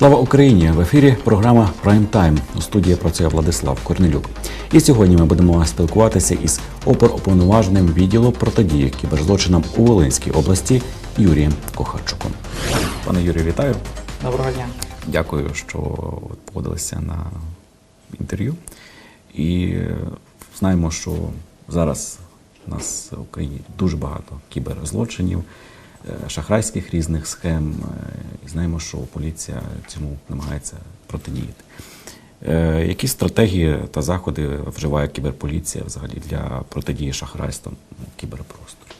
Слава Україні! В ефірі програма Прайм Тайм. У студії працює Владислав Корнелюк. І сьогодні ми будемо спілкуватися із оперуповноваженим відділу протидії кіберзлочинам у Волинській області Юрієм Кохарчуком. Пане Юрію, вітаю. Доброго дня. Дякую, що погодилися на інтерв'ю. І знаємо, що зараз у нас в Україні дуже багато кіберзлочинів, шахрайських різних схем. е, І знаємо, що поліція цьому намагається протидіяти. Е, Які стратегії та заходи вживає кіберполіція взагалі для протидії шахрайствам у кіберпросторі? Е,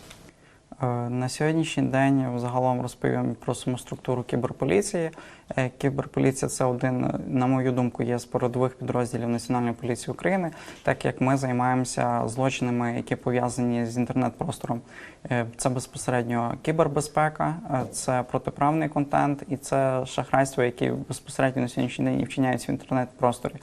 На сьогоднішній день загалом розповім про саму структуру кіберполіції. Е, Кіберполіція це один, е, на мою думку, є з передових підрозділів Національної поліції України, так як ми займаємося злочинами, які пов'язані з інтернет-простором. Е, Це безпосередньо кібербезпека, е, це протиправний контент і це шахрайство, які безпосередньо на сьогоднішній день і вчиняються в інтернет-просторі.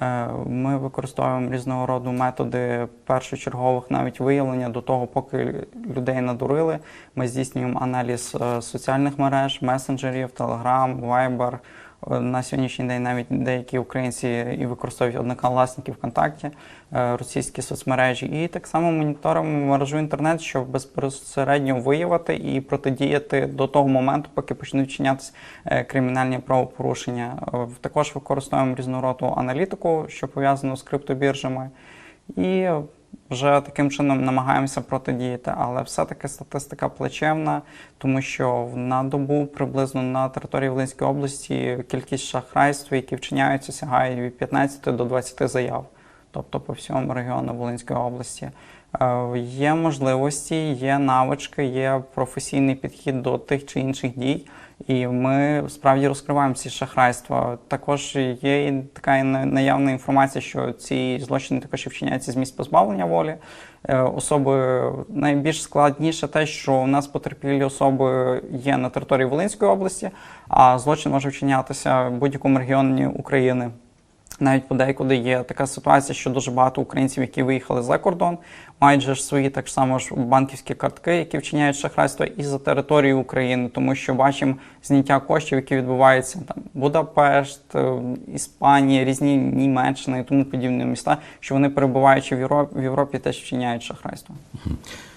Е, Ми використовуємо різного роду методи першочергових навіть виявлення до того, поки людей надурили. Ми здійснюємо аналіз е, соціальних мереж, месенджерів, Telegram, Viber. На сьогоднішній день навіть деякі українці і використовують однокласники ВКонтакті, е, російські соцмережі, і так само моніторимо мережу інтернет, щоб безпосередньо виявити і протидіяти до того моменту, поки почнуть вчинятися е, кримінальні правопорушення. Е, Також використовуємо різного аналітику, що пов'язано з криптобіржами, і вже таким чином намагаємося протидіяти. Але все-таки статистика плачевна, тому що на добу приблизно на території Волинської області кількість шахрайств, які вчиняються, сягає від 15 до 20 заяв, тобто по всьому регіону Волинської області. Е, Є можливості, є навички, є професійний підхід до тих чи інших дій, і ми справді розкриваємо ці шахрайства. Також є така наявна інформація, що ці злочини також і вчиняються з місць позбавлення волі. Е, Особи найбільш складніше те, що у нас потерпілі особи є на території Волинської області, а злочин може вчинятися в будь-якому регіоні України. Навіть подекуди є така ситуація, що дуже багато українців, які виїхали за кордон, мають же ж свої так само ж банківські картки, які вчиняють шахрайство і за територією України, тому що бачимо зняття коштів, які відбуваються там Будапешт, е, Іспанія, різні Німеччина і тому подібні міста, що вони перебуваючи в Європі, в Європі теж вчиняють шахрайство.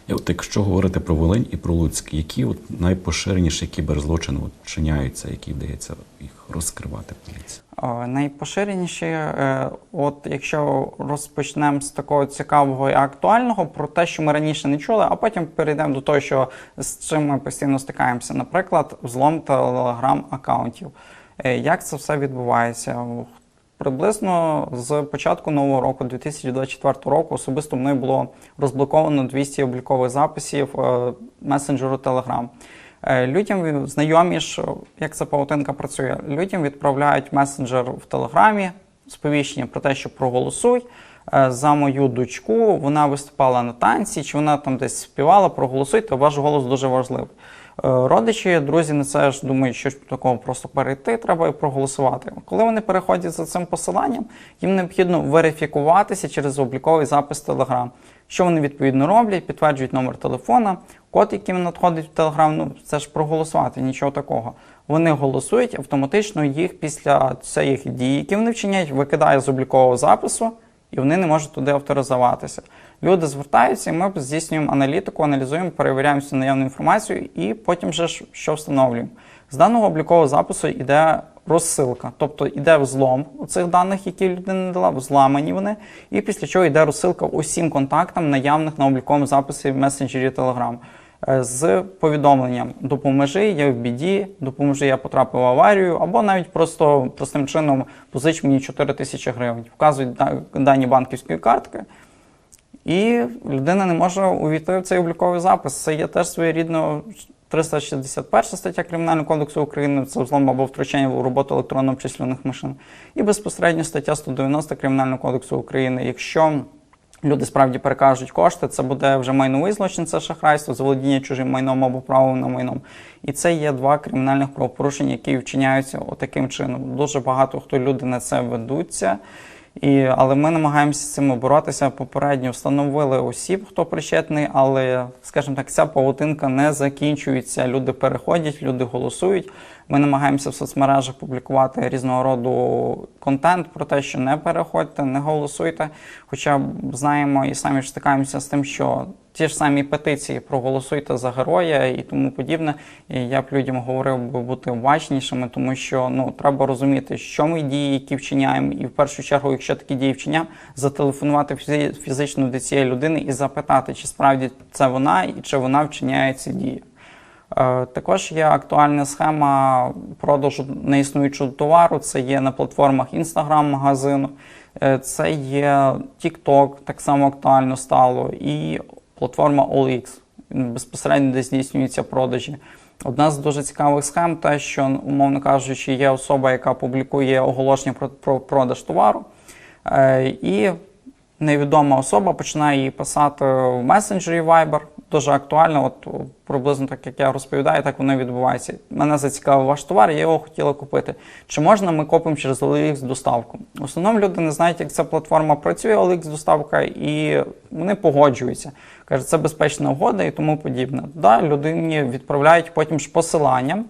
І От якщо говорити про Волинь і про Луцьк, які от найпоширеніші кіберзлочини от вчиняються, які вдається їх розкривати поліції? Найпоширеніші, е, от якщо розпочнемо з такого цікавого і актуального, про те, що ми раніше не чули, а потім перейдемо до того, що з чим ми постійно стикаємося. Наприклад, взлом телеграм-аккаунтів. Е, Як це все відбувається? Приблизно з початку нового року, 2024 року, особисто мною було розблоковано 200 облікових записів е, месенджеру Telegram. Е, Людям знайомі ж, як ця паутинка працює, людям відправляють месенджер в Телеграмі сповіщення про те, що проголосуй е, за мою дочку. Вона виступала на танці, чи вона там десь співала, проголосуйте, ваш голос дуже важливий. Е, Родичі, друзі на це ж думають, що такого просто перейти, треба і проголосувати. Коли вони переходять за цим посиланням, їм необхідно верифікуватися через обліковий запис Telegram. Що вони відповідно роблять? Підтверджують номер телефона, код, який надходить в Telegram, ну це ж проголосувати, нічого такого. Вони голосують, автоматично їх після цих дій, які вони вчиняють, викидає з облікового запису, і вони не можуть туди авторизуватися. Люди звертаються, і ми здійснюємо аналітику, аналізуємо, перевіряємо всю наявну інформацію і потім вже що встановлюємо. З даного облікового запису йде розсилка, тобто йде взлом цих даних, які людина надала, взламані вони, і після чого йде розсилка усім контактам, наявних на обліковому записі в месенджері Telegram. Е, З повідомленням допоможи, я в біді, допоможи, я потрапив в аварію, або навіть просто простим чином позич мені 4 тисячі гривень. Вказують дані банківської картки, і людина не може увійти в цей обліковий запис. Це є теж своєрідно 361 стаття Кримінального кодексу України, це взлом або втручання в роботу електронно обчислюваних машин. І безпосередньо стаття 190 Кримінального кодексу України. Якщо люди справді перекажуть кошти, це буде вже майновий злочин, це шахрайство, заволодіння чужим майном або правом на майном. І це є два кримінальних правопорушення, які вчиняються отаким чином. Дуже багато хто люди на це ведуться. І, але ми намагаємося з цим боротися. Попередньо встановили осіб, хто причетний, але, скажімо так, ця павутинка не закінчується. Люди переходять, люди голосують. Ми намагаємося в соцмережах публікувати різного роду контент про те, що не переходьте, не голосуйте. Хоча знаємо і самі ж стикаємося з тим, що ті ж самі петиції проголосуйте за героя і тому подібне. І я б людям говорив би бути уважнішими, тому що ну треба розуміти, що ми дії, які вчиняємо, і в першу чергу, якщо такі дії вчиняємо, зателефонувати фізи- фізично до цієї людини і запитати, чи справді це вона і чи вона вчиняє ці дії. Е, Також є актуальна схема продажу неіснуючого товару. Це є на платформах Instagram-магазину, е, це є TikTok, так само актуально стало, і платформа OLX, безпосередньо де здійснюються продажі. Одна з дуже цікавих схем, те, що, умовно кажучи, є особа, яка публікує оголошення про, про продаж товару, е, і невідома особа починає їй писати в месенджері Viber. Дуже актуально, от приблизно так як я розповідаю, так воно відбувається. Мене зацікавив ваш товар, я його хотіла купити. Чи можна ми купимо через OLX доставку? В основному люди не знають, як ця платформа працює, OLX доставка, і вони погоджуються. Кажуть, це безпечна угода і тому подібне. Да, людині відправляють потім ж посилання.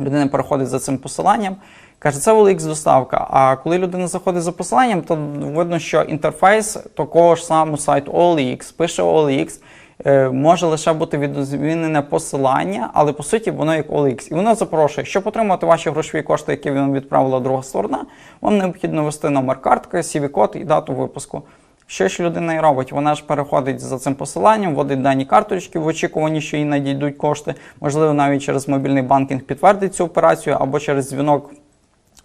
Людина переходить за цим посиланням, каже, це OLX доставка. А коли людина заходить за посиланням, то видно, що інтерфейс такого ж самого сайту OLX, пише OLX, е, може лише бути відмінене посилання, але по суті воно як OLX. І воно запрошує, щоб отримати ваші грошові кошти, які вам відправила друга сторона, вам необхідно ввести номер картки, CV-код і дату випуску. Що ж людина і робить? Вона ж переходить за цим посиланням, вводить дані карточки в очікуванні, що їй надійдуть кошти. Можливо, навіть через мобільний банкінг підтвердить цю операцію або через дзвінок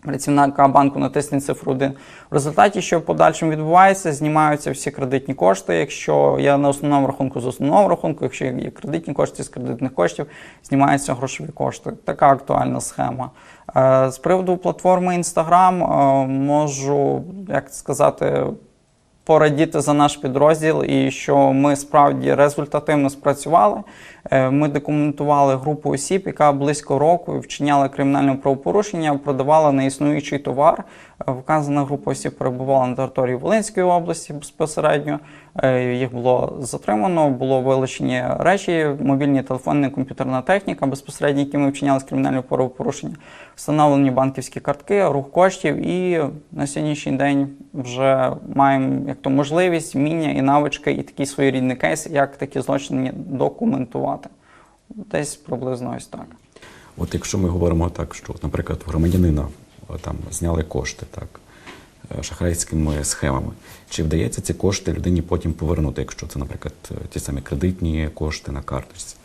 працівника банку натисне цифру 1. В результаті, що в подальшому відбувається, знімаються всі кредитні кошти. Якщо я на основному рахунку з основного рахунку, якщо є кредитні кошти з кредитних коштів, знімаються грошові кошти. Така актуальна схема. Е, З приводу платформи Instagram е, можу, як сказати, порадіти за наш підрозділ і що ми справді результативно спрацювали. Е, Ми документували групу осіб, яка близько року вчиняла кримінальне правопорушення, продавала неіснуючий товар. Е, Вказана група осіб перебувала на території Волинської області безпосередньо. Е, Їх було затримано, було вилучені речі, мобільні телефони, комп'ютерна техніка, безпосередньо, якими вчинялись кримінальне правопорушення, встановлені банківські картки, рух коштів. І на сьогоднішній день вже маємо як то можливість, вміння і навички, і такий своєрідний кейс, як такі злочини документувати. Десь приблизно ось так. От якщо ми говоримо так, що, наприклад, громадянина е, там зняли кошти так, шахрайськими схемами, чи вдається ці кошти людині потім повернути, якщо це, наприклад, е, ті самі кредитні кошти на карточці?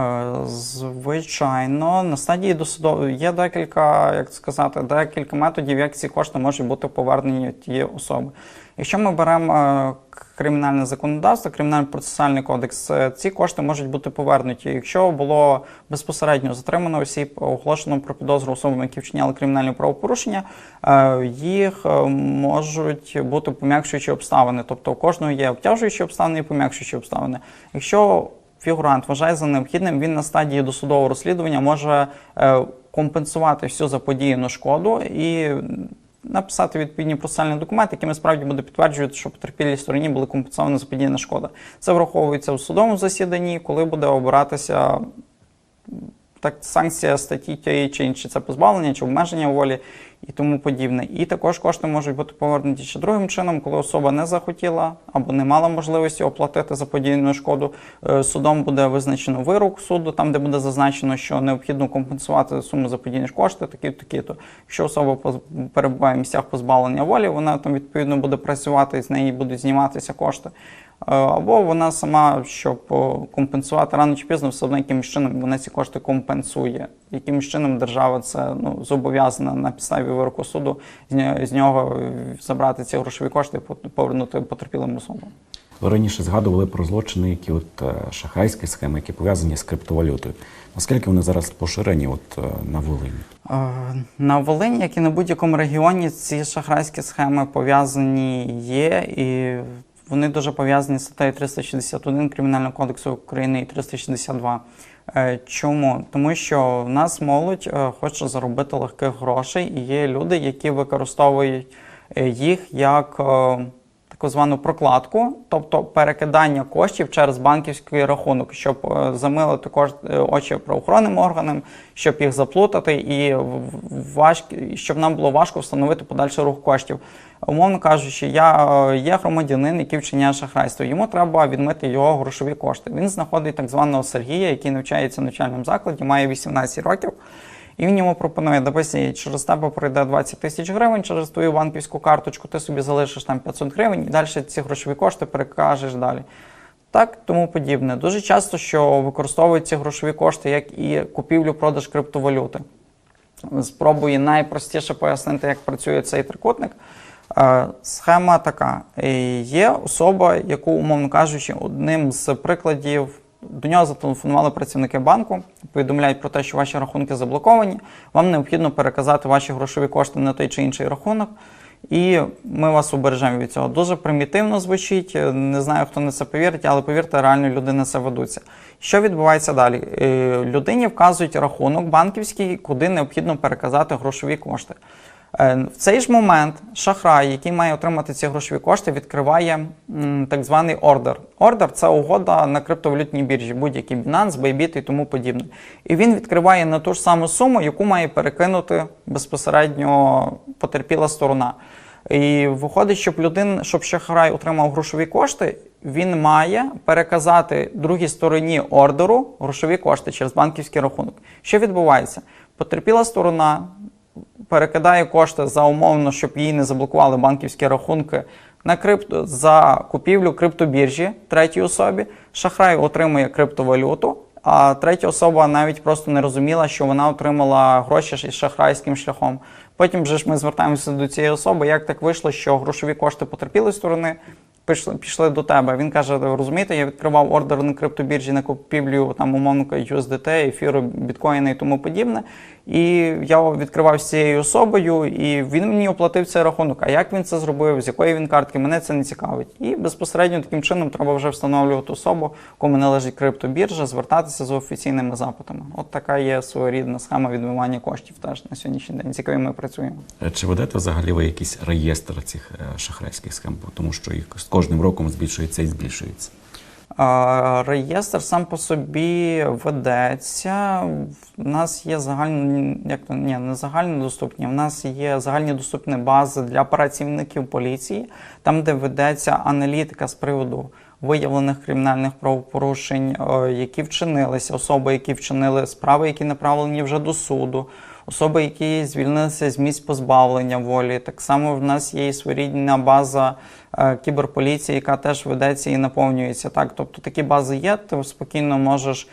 Е, Звичайно, на стадії досудової є декілька, як сказати, декілька методів, як ці кошти можуть бути повернені тієї особи. Якщо ми беремо е, кримінальне законодавство, кримінальний процесуальний кодекс, е, ці кошти можуть бути повернуті. Якщо було безпосередньо затримано осіб, оголошено про підозру особам, які вчиняли кримінальні правопорушення, е, їх можуть бути пом'якшуючі обставини. Тобто у кожного є обтяжуючі обставини і пом'якшуючі обставини. Якщо фігурант вважає за необхідним, він на стадії досудового розслідування може компенсувати всю заподіяну шкоду і написати відповідні процесуальні документи, якими справді буде підтверджувати, що потерпілій стороні були компенсовані заподіяна шкода. Це враховується у судовому засіданні, коли буде обиратися так, санкція статті тієї чи іншої, це позбавлення чи обмеження волі і тому подібне. І також кошти можуть бути повернуті ще другим чином, коли особа не захотіла або не мала можливості оплатити заподіяну шкоду. Е, Судом буде визначено вирок суду, там де буде зазначено, що необхідно компенсувати суму заподіяні кошти, такі такі то. Якщо особа перебуває в місцях позбавлення волі, вона там відповідно буде працювати, з неї будуть зніматися кошти. Е, Або вона сама, щоб е, компенсувати рано чи пізно, все одно якимось чином вона ці кошти компенсує. Якимось чином держава це ну, зобов'язана на підставі вироку суду з нього, забрати ці грошові кошти і повернути потерпілим особам. Ви раніше згадували про злочини, які от е, шахрайські схеми, які пов'язані з криптовалютою. Наскільки вони зараз поширені от, на Волині? На Волині, як і на будь-якому регіоні, ці шахрайські схеми пов'язані є, і вони дуже пов'язані з статтею 361 Кримінального кодексу України і 362. Е, Чому? Тому що в нас молодь е, хоче заробити легких грошей, і є люди, які використовують е, їх як таку звану прокладку, тобто перекидання коштів через банківський рахунок, щоб е, замилити кож- е, очі правоохоронним органам, щоб їх заплутати, і в- в- важк... щоб нам було важко встановити подальший рух коштів. Умовно кажучи, я е, є громадянин, який вчиняє шахрайство. Йому треба відмити його грошові кошти. Він знаходить так званого Сергія, який навчається в навчальному закладі, має 18 років. І він йому пропонує, допустим, через тебе пройде 20 тисяч гривень через твою банківську карточку, ти собі залишиш там 500 гривень і далі ці грошові кошти перекажеш далі. Так, тому подібне. Дуже часто, що використовують ці грошові кошти як і купівлю-продаж криптовалюти. Спробую найпростіше пояснити, як працює цей трикутник. Е, Схема така: Е, є особа, яку, умовно кажучи, одним з прикладів до нього зателефонували працівники банку, повідомляють про те, що ваші рахунки заблоковані. Вам необхідно переказати ваші грошові кошти на той чи інший рахунок. І ми вас убережемо від цього. Дуже примітивно звучить. е, Не знаю, хто на це повірить, але повірте, реально люди на це ведуться. Що відбувається далі? Е, Людині вказують рахунок банківський, куди необхідно переказати грошові кошти. Е, В цей ж момент шахрай, який має отримати ці грошові кошти, відкриває так званий ордер. Ордер це угода на криптовалютній біржі, будь-який Binance, Bybit і тому подібне. І він відкриває на ту ж саму суму, яку має перекинути безпосередньо потерпіла сторона. І виходить, щоб людина, щоб шахрай отримав грошові кошти, він має переказати другій стороні ордеру грошові кошти через банківський рахунок. Що відбувається? Потерпіла сторона перекидає кошти за умовно, щоб її не заблокували банківські рахунки на крипто за купівлю криптобіржі третій особі. Шахрай отримує криптовалюту, а третя особа навіть просто не розуміла, що вона отримала гроші ш- шахрайським шляхом. Потім вже ж ми звертаємося до цієї особи, як так вийшло, що грошові кошти потерпілої сторони пішли, пішли до тебе. Він каже: розумієте, я відкривав ордер на криптобіржі на купівлю там умовно USDT, ефіру, біткоїни і тому подібне. І я відкривав з цією особою, і він мені оплатив цей рахунок. А як він це зробив, з якої він картки, мене це не цікавить. І безпосередньо таким чином треба вже встановлювати особу, кому належить криптобіржа, звертатися з офіційними запитами. От така є своєрідна схема відмивання коштів теж на сьогоднішній день, з якою ми працюємо. Е, Чи ведете взагалі ви якийсь реєстр цих е, шахрайських схем? Тому що їх з кожним роком збільшується і збільшується. Реєстр сам по собі ведеться. У нас є загальні, як то ні, не загальнодоступні. У нас є загальні доступні бази для працівників поліції, там, де ведеться аналітика з приводу виявлених кримінальних правопорушень, е, які вчинилися, особи, які вчинили справи, які направлені вже до суду. Особи, які звільнилися з місць позбавлення волі. Так само в нас є і своєрідна база кіберполіції, яка теж ведеться і наповнюється. Так, тобто такі бази є. Ти спокійно можеш, е,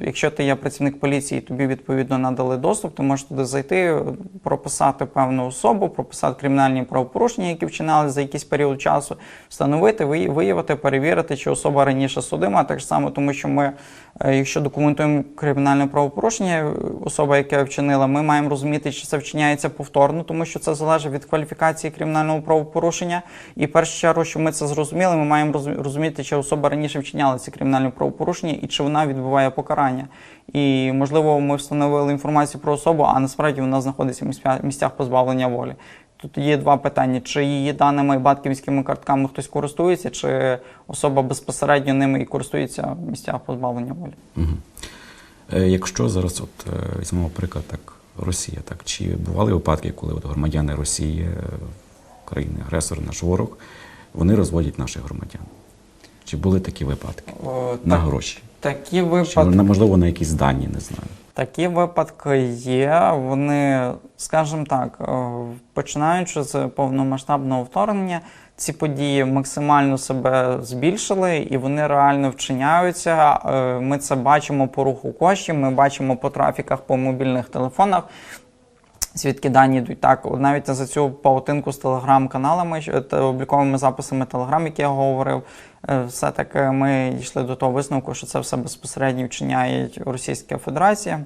якщо ти є працівник поліції, тобі відповідно надали доступ, ти можеш туди зайти, прописати певну особу, прописати кримінальні правопорушення, які вчинали за якийсь період часу, встановити, виявити, перевірити, чи особа раніше судима. Так само, тому що ми, е, якщо документуємо кримінальне правопорушення, особа, яка вчинила, ми маємо розуміти, чи це вчиняється повторно, тому що це залежить від кваліфікації кримінального правопорушення. І першу чергу, щоб ми це зрозуміли, ми маємо розуміти, чи особа раніше вчиняла ці кримінальні правопорушення і чи вона відбуває покарання. І можливо, ми встановили інформацію про особу, а насправді вона знаходиться в місцях позбавлення волі. Тут є два питання: чи її даними і банківськими картками хтось користується, чи особа безпосередньо ними і користується в місцях позбавлення волі. Угу. Якщо зараз от е, візьмемо приклад так, Росія, так чи бували випадки, коли от громадяни Росії, е, країни агресор, наш ворог, вони розводять наших громадян? Чи були такі випадки О, на так, гроші? такі випадки. на- можливо на якісь дані, не знаю. Такі випадки є. Вони, скажімо так, е, починаючи з повномасштабного вторгнення, ці події максимально себе збільшили і вони реально вчиняються. Е, Ми це бачимо по руху коштів, ми бачимо по трафіках по мобільних телефонах. Звідки дані йдуть так, от навіть за цю паутинку з телеграм-каналами обліковими записами телеграм, які я говорив, е, все-таки ми дійшли до того висновку, що це все безпосередньо вчиняє Російська Федерація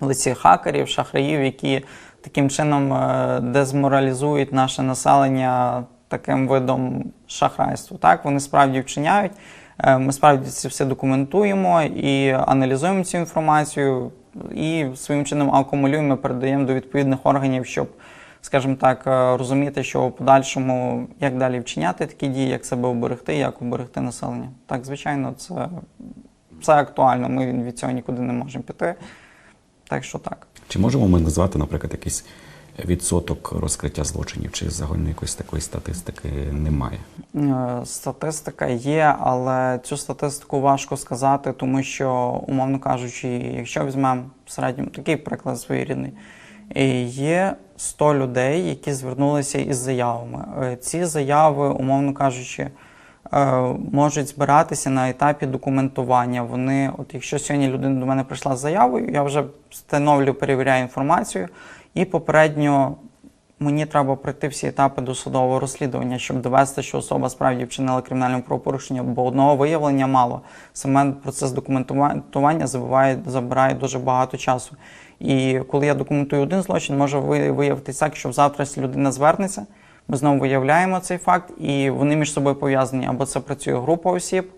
лиці хакерів, шахраїв, які таким чином е, дезморалізують наше населення таким видом шахрайства. Так, вони справді вчиняють. Е, Ми справді це все документуємо і аналізуємо цю інформацію, і своїм чином акумулюємо, передаємо до відповідних органів, щоб скажімо так, е, розуміти, що в подальшому як далі вчиняти такі дії, як себе оберегти, як оберегти населення. Так, звичайно, це, це актуально. Ми від цього нікуди не можемо піти. Так що так. Чи можемо ми назвати, наприклад, якийсь відсоток розкриття злочинів, чи загальної якоїсь такої статистики немає? Е, Статистика є, але цю статистику важко сказати, тому що, умовно кажучи, якщо візьмемо в середньому такий приклад своєрідний, е, є 100 людей, які звернулися із заявами. Е, Ці заяви, умовно кажучи, можуть збиратися на етапі документування. Вони, от якщо сьогодні людина до мене прийшла з заявою, я вже встановлюю, перевіряю інформацію і попередньо Мені треба пройти всі етапи досудового розслідування, щоб довести, що особа справді вчинила кримінальне правопорушення, бо одного виявлення мало. Саме процес документування забуває, забирає дуже багато часу. І коли я документую один злочин, може ви- виявитися так, що завтра людина звернеться, ми знову виявляємо цей факт, і вони між собою пов'язані. Або це працює група осіб,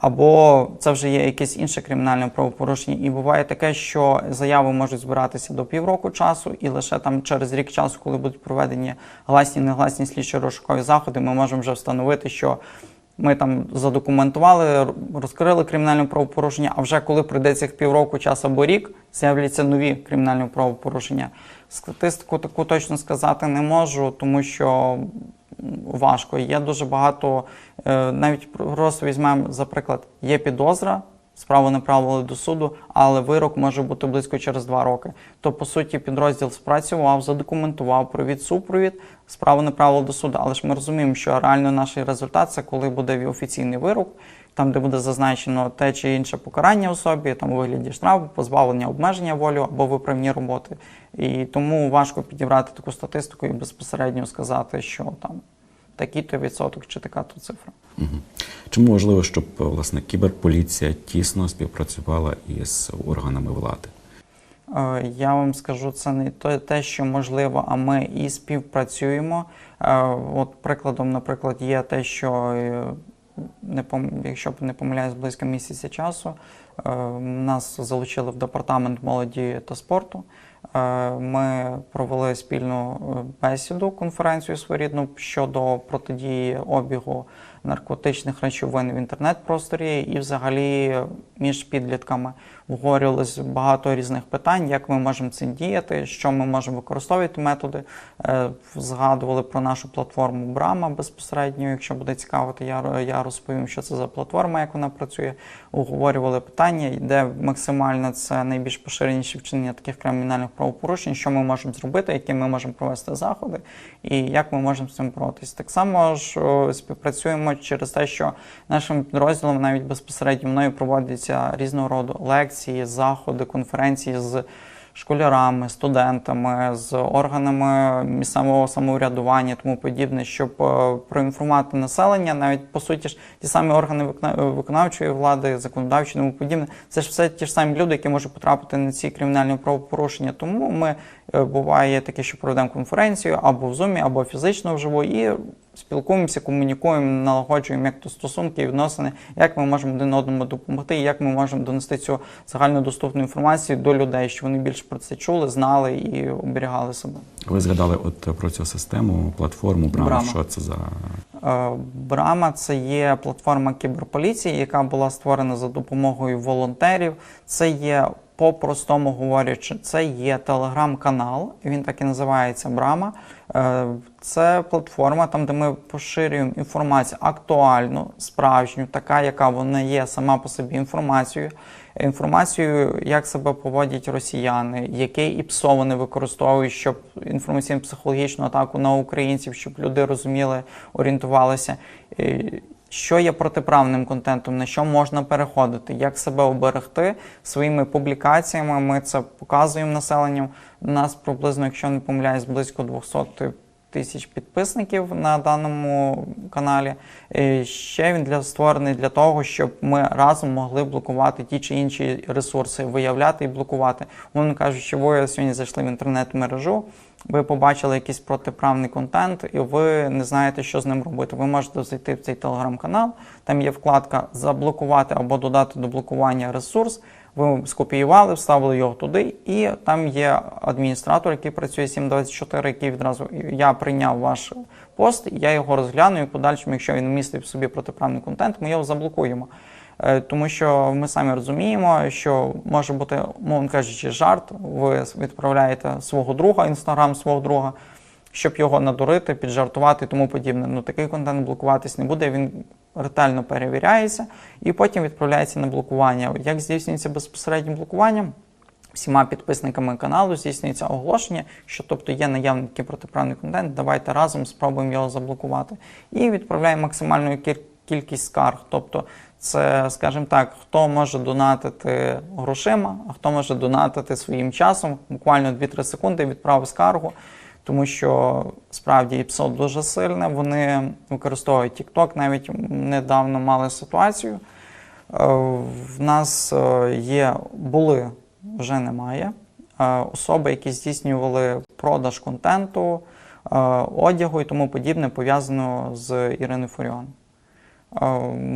або це вже є якесь інше кримінальне правопорушення. І буває таке, що заяви можуть збиратися до півроку часу, і лише там через рік часу, коли будуть проведені гласні негласні слідчі розшукові заходи, ми можемо вже встановити, що ми там задокументували, розкрили кримінальне правопорушення, а вже коли пройде цих півроку часу або рік, з'являться нові кримінальні правопорушення. Статистику таку точно сказати не можу, тому що важко. Є дуже багато, е, навіть просто візьмемо, за приклад, є підозра, справу направили до суду, але вирок може бути близько через два роки. То, по суті, підрозділ спрацював, задокументував провід супровід, справу направили до суду. Але ж ми розуміємо, що реально наш результат це коли буде офіційний вирок, там, де буде зазначено те чи інше покарання особі, там у вигляді штрафу, позбавлення обмеження волі або виправні роботи. І тому важко підібрати таку статистику і безпосередньо сказати, що там такий-то відсоток чи така то цифра. Мгм. Чому важливо, щоб власне кіберполіція тісно співпрацювала із органами влади? Е, Я вам скажу, це не те, що можливо, а ми і співпрацюємо. Е, От прикладом, наприклад, є те, що е, не якщо не помиляюсь, близько місяця часу е, нас залучили в департамент молоді та спорту. Е, Ми провели спільну е, бесіду, конференцію своєрідну щодо протидії обігу наркотичних речовин в інтернет-просторі і взагалі між підлітками обговорювалось багато різних питань, як ми можемо цим діяти, що ми можемо використовувати методи. Е, Згадували про нашу платформу Брама безпосередньо. Якщо буде цікавити, я, я розповім, що це за платформа, як вона працює. Обговорювали питання, де максимально це найбільш поширеніші вчинення таких кримінальних правопорушень, що ми можемо зробити, які ми можемо провести заходи, і як ми можемо з цим боротися. Так само ж співпрацюємо через те, що нашим підрозділом навіть безпосередньо мною проводяться різного роду лекції, заходи, конференції з школярами, студентами, з органами місцевого самоврядування, тому подібне, щоб е, проінформувати населення, навіть по суті ж ті самі органи виконавчої влади, законодавчої, тому подібне. Це ж все ті ж самі люди, які можуть потрапити на ці кримінальні правопорушення. Тому ми е, буває таке, що проведемо конференцію або в зумі, або фізично вживу, і спілкуємося, комунікуємо, налагоджуємо як то стосунки і відносини, як ми можемо один одному допомогти, як ми можемо донести цю загальнодоступну інформацію до людей, щоб вони більше про це чули, знали і оберігали себе. Ви згадали от про цю систему, платформу Брама. Брама. Що це за Е, Брама це є платформа кіберполіції, яка була створена за допомогою волонтерів. Це є по-простому говорячи, це є телеграм-канал. Він так і називається Брама. Е, Це платформа, там, де ми поширюємо інформацію актуальну, справжню, така, яка вона є сама по собі інформацією. Інформацію, як себе поводять росіяни, яке ІПСО вони використовують, щоб інформаційно-психологічну атаку на українців, щоб люди розуміли, орієнтувалися. Що є протиправним контентом, на що можна переходити, як себе оберегти своїми публікаціями. Ми це показуємо населенню. У нас приблизно, якщо не помиляюсь, близько 200 тисяч підписників на даному каналі. Е, Ще він для створений для того, щоб ми разом могли блокувати ті чи інші ресурси, виявляти і блокувати. Умовно кажучи, ви сьогодні зайшли в інтернет-мережу. Ви побачили якийсь протиправний контент, і ви не знаєте, що з ним робити. Ви можете зайти в цей телеграм-канал, там є вкладка заблокувати або додати до блокування ресурс. Ви скопіювали, вставили його туди, і там є адміністратор, який працює 724, який відразу я прийняв ваш пост, я його розгляну і подальшому, якщо він містить в собі протиправний контент, ми його заблокуємо. Е, Тому що ми самі розуміємо, що може бути, мовно кажучи, жарт. Ви відправляєте свого друга, інстаграм свого друга, щоб його надурити, піджартувати і тому подібне. Ну такий контент блокуватись не буде. Він ретельно перевіряється і потім відправляється на блокування. Як здійснюється безпосереднє блокування? Всіма підписниками каналу здійснюється оголошення, що тобто є наявний такий протиправний контент. Давайте разом спробуємо його заблокувати. І відправляємо максимальну кіль- кількість скарг. Тобто, це, скажімо так, хто може донатити грошима, а хто може донатити своїм часом, буквально 2-3 секунди відправив скаргу. Тому що справді ІПСО дуже сильне. Вони використовують TikTok. Навіть недавно мали ситуацію. Е, В нас е, є, були, вже немає. е, Особи, які здійснювали продаж контенту, одягу і тому подібне, пов'язано з Іриною Фуріон.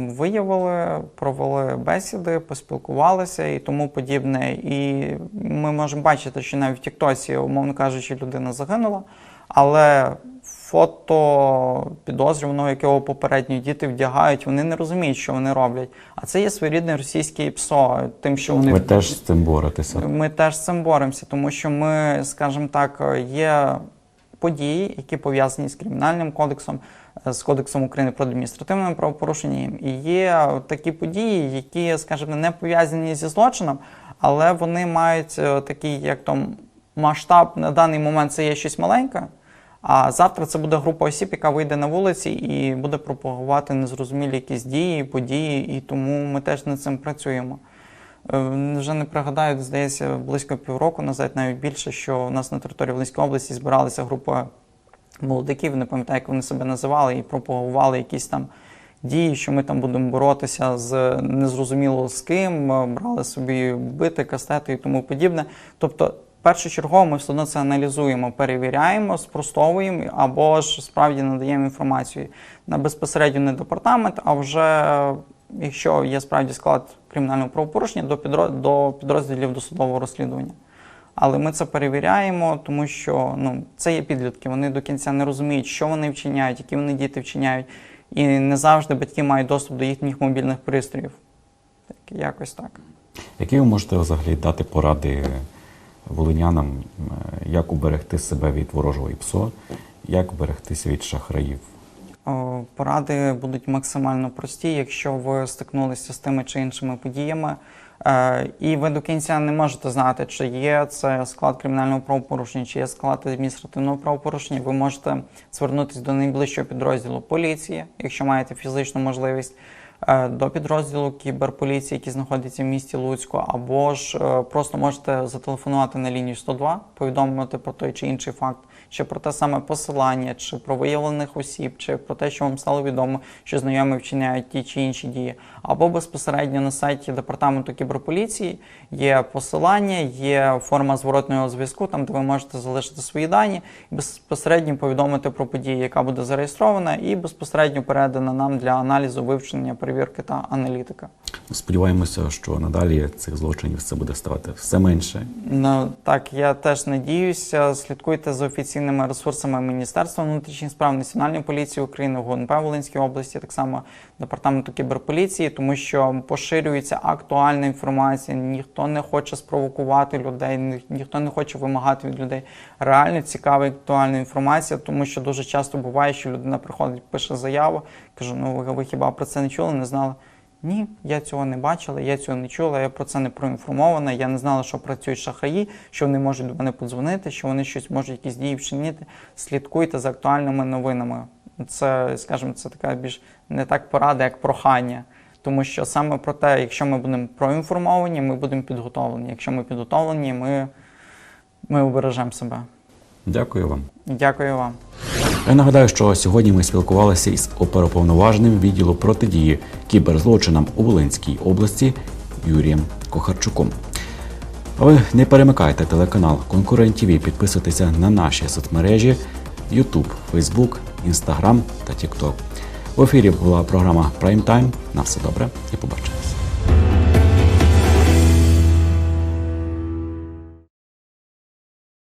Виявили, провели бесіди, поспілкувалися і тому подібне. І ми можемо бачити, що навіть в Тіктосі, умовно кажучи, людина загинула, але фото підозрюваного, якого попередньо діти вдягають, вони не розуміють, що вони роблять. А це є своєрідне російське ПСО, тим, що вони Ви теж з цим боретеся. ми теж з цим боремося, тому що ми, скажімо так, є події, які пов'язані з кримінальним кодексом, з кодексом України про адміністративне правопорушення. І є такі події, які, скажімо, не пов'язані зі злочином, але вони мають е, такий, як то масштаб на даний момент це є щось маленьке. А завтра це буде група осіб, яка вийде на вулиці і буде пропагувати незрозумілі якісь дії, події, і тому ми теж над цим працюємо. Е, Вже не пригадаю, здається, близько півроку назад, навіть більше, що у нас на території Волинської області збиралася група молодиків, не пам'ятаю, як вони себе називали, і пропагували якісь там дії, що ми там будемо боротися з незрозуміло з ким, е, брали собі бити, кастети і тому подібне. Тобто, першочергово ми все одно це аналізуємо, перевіряємо, спростовуємо або ж справді надаємо інформацію на безпосередньо не департамент, а вже якщо є справді склад кримінального правопорушення до підрозділів досудового розслідування. Але ми це перевіряємо, тому що ну, це є підлітки. Вони до кінця не розуміють, що вони вчиняють, які вони діти вчиняють. І не завжди батьки мають доступ до їхніх мобільних пристроїв. Так, якось так. Які ви можете взагалі дати поради волинянам, е, як уберегти себе від ворожого ІПСО, як уберегтися від шахраїв? О, Поради будуть максимально прості, якщо ви стикнулися з тими чи іншими подіями, е, і ви до кінця не можете знати, чи є це склад кримінального правопорушення, чи є склад адміністративного правопорушення. Ви можете звернутися до найближчого підрозділу поліції, якщо маєте фізичну можливість. Е, До підрозділу кіберполіції, який знаходиться в місті Луцьку, або ж е, просто можете зателефонувати на лінію 102, повідомити про той чи інший факт, чи про те саме посилання, чи про виявлених осіб, чи про те, що вам стало відомо, що знайомі вчиняють ті чи інші дії, або безпосередньо на сайті департаменту кіберполіції є посилання, є форма зворотного зв'язку, там де ви можете залишити свої дані, і безпосередньо повідомити про подію, яка буде зареєстрована, і безпосередньо передана нам для аналізу, вивчення, та аналітика. Сподіваємося, що надалі цих злочинів це буде ставати все менше. Ну так, я теж надіюся. Слідкуйте за офіційними ресурсами Міністерства внутрішніх справ Національної поліції України, ГУНП Волинської області, так само департаменту кіберполіції, тому що поширюється актуальна інформація. Ніхто не хоче спровокувати людей, ні- ніхто не хоче вимагати від людей реально цікава і актуальна інформація, тому що дуже часто буває, що людина приходить, пише заяву, каже: ну ви, хіба про це не чули, не знали? Ні, я цього не бачила, я цього не чула, я про це не проінформована. Я не знала, що працюють шахраї, що вони можуть до мене подзвонити, що вони щось можуть якісь дії вчинити. Слідкуйте за актуальними новинами. Це, скажімо, це така більш не так порада, як прохання. Тому що саме про те, якщо ми будемо проінформовані, ми будемо підготовлені. Якщо ми підготовлені, ми, ми убережемо себе. Дякую вам. Дякую вам. Я нагадаю, що сьогодні ми спілкувалися із оперуповноваженим відділу протидії кіберзлочинам у Волинській області Юрієм Кохарчуком. А ви не перемикайте телеканал Конкурент ТВ, підписуйтеся на наші соцмережі YouTube, Facebook, Instagram та TikTok. В ефірі була програма Prime Time. На все добре і побачимо.